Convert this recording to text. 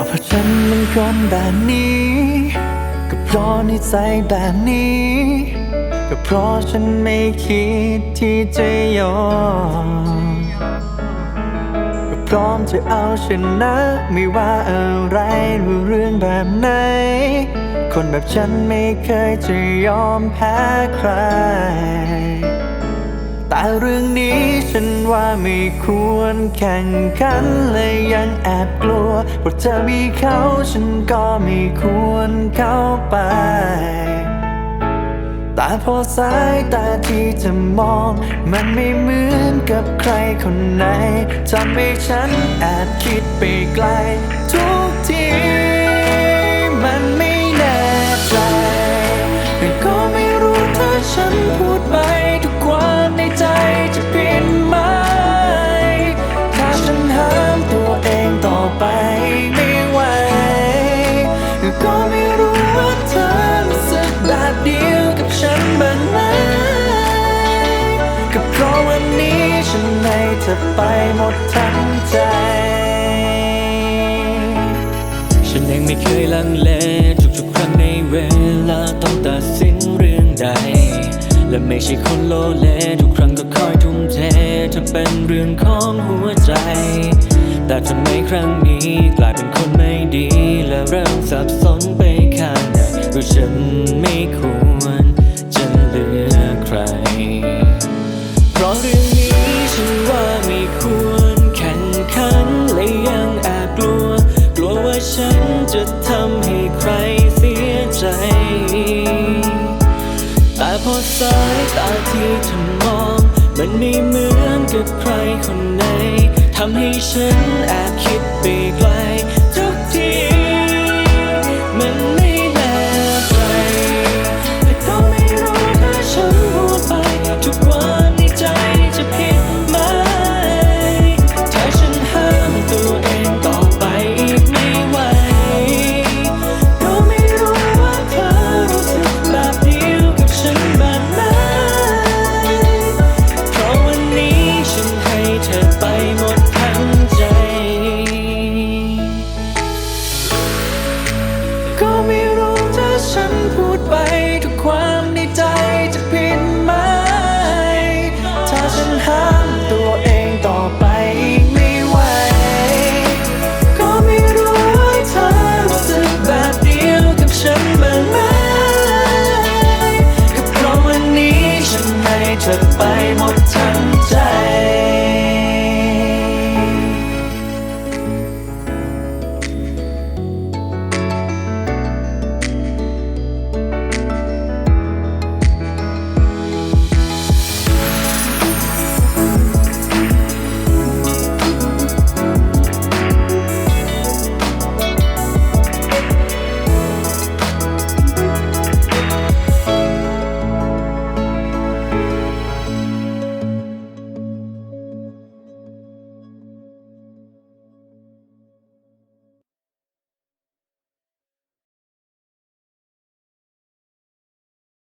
ก็เพราะฉันมันคนแบบนี้ ก็เพราะนิสัยแบบนี้ ก็เพราะฉันไม่คิดที่จะยอม ก็พร้อมจะเอาชนะไม่ว่าอะไรหรือเรื่องแบบไหน คนแบบฉันไม่เคยจะยอมแพ้ใคร แต่เรื่องนี้ฉันว่าไม่ควรแข่งขันเลยยังแอบกลัวเพราะเธอมีเขาฉันก็ไม่ควรเข้าไป แต่พอสายตาที่จะมอง มันไม่เหมือนกับใครคนไหนทำให้ฉันแอบคิดไปไกลทุกที เธอไปหมดทั้งใจ ฉันเองไม่เคยลังเลทุกๆครั้งในเวลาต้องตัดสินเรื่องใด และไม่ใช่คนโลเลทุกครั้งก็คอยทุ่มเทถ้าเป็นเรื่องของหัวใจ แต่ทำไมครั้งนี้กลายเป็นคนไม่ดี และเริ่มสับสนไปข้างในรู้ฉันไม่ควร สายตาที่เธอมอง มันไม่เหมือนกับใครคนไหนทำให้ฉันแอบคิด